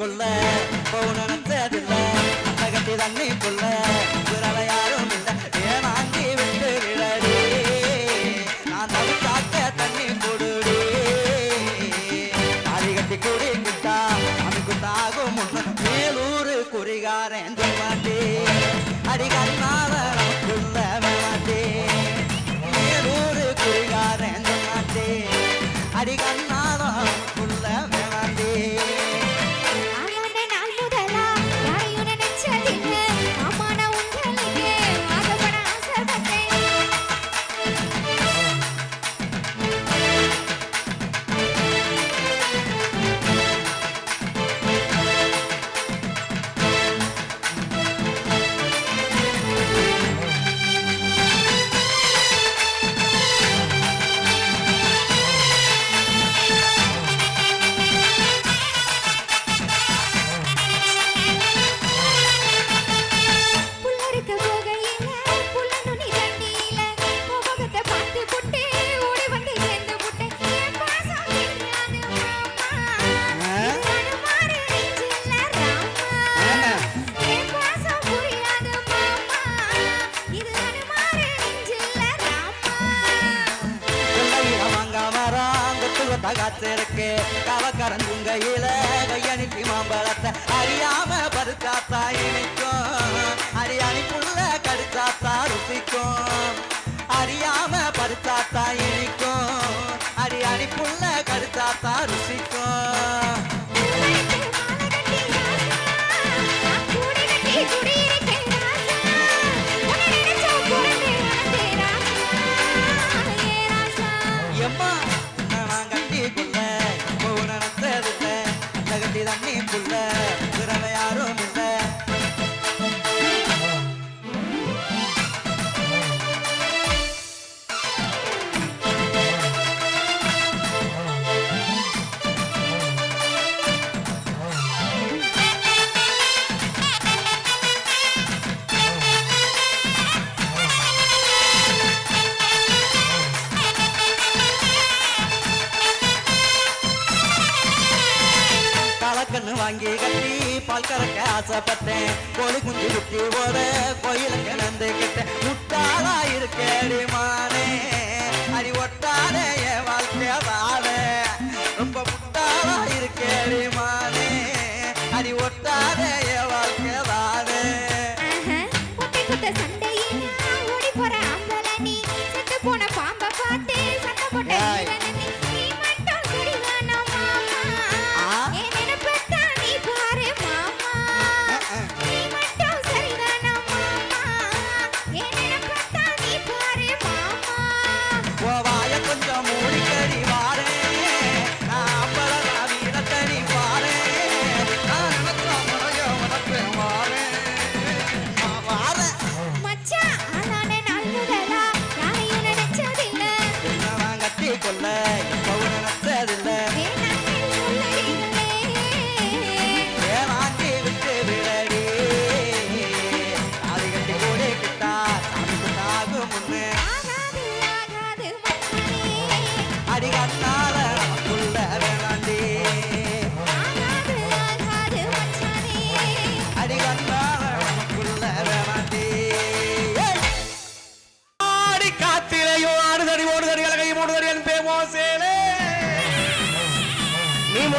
கொள்ள போன நினைச்சதில்லை தகட்டி தண்ணி கொள்ள. காத்திருக்கு கவக்கரந்துங்கையில கையனுப்பி மாம்பழத்தை அறியாம பதுக்காத்தா இனிக்கும் புள்ள கடுத்தாத்தா ருசிக்கும். அறியாம பருத்தாத்தா இனிக்கும் புள்ள கடுத்தாத்தா ருசிக்கும். தம்பி தம்பி புள்ள கட்டி பால் கறக்க ஆசைப்பட்டேன். கோழி குஞ்சு குட்டி ஓட கோயிலுக்கு நந்துக்கிட்டேன் முட்டாளா இருக்கடி மானே. அடி ஒட்டாதே என் வாழ்க்கை ரொம்ப முட்டாளா இருக்கடி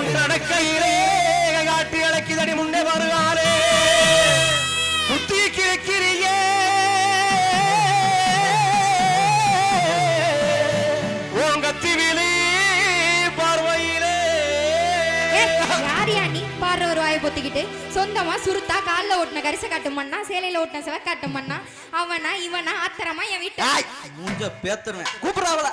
உண்டடக்கையிலே காட்டி அடக்கிதடி முன்னே வருவாரே. புத்தி கிழக்கிறியே ஓங்கத்திவிலே பார்வையிலே. யாரியா நீ? பாடுற ஒரு பொத்திக்கிட்டு. சொந்தமா சுருத்தா காலில் ஓட்டின கரிச கட்டும் பண்ணா சேலையில ஓட்டின செவ காட்டும் பண்ணா அவனா இவனா அத்தரமா என் வீட்டு மூஞ்ச பேத்துருவேன். கூப்பிடுறாவளா?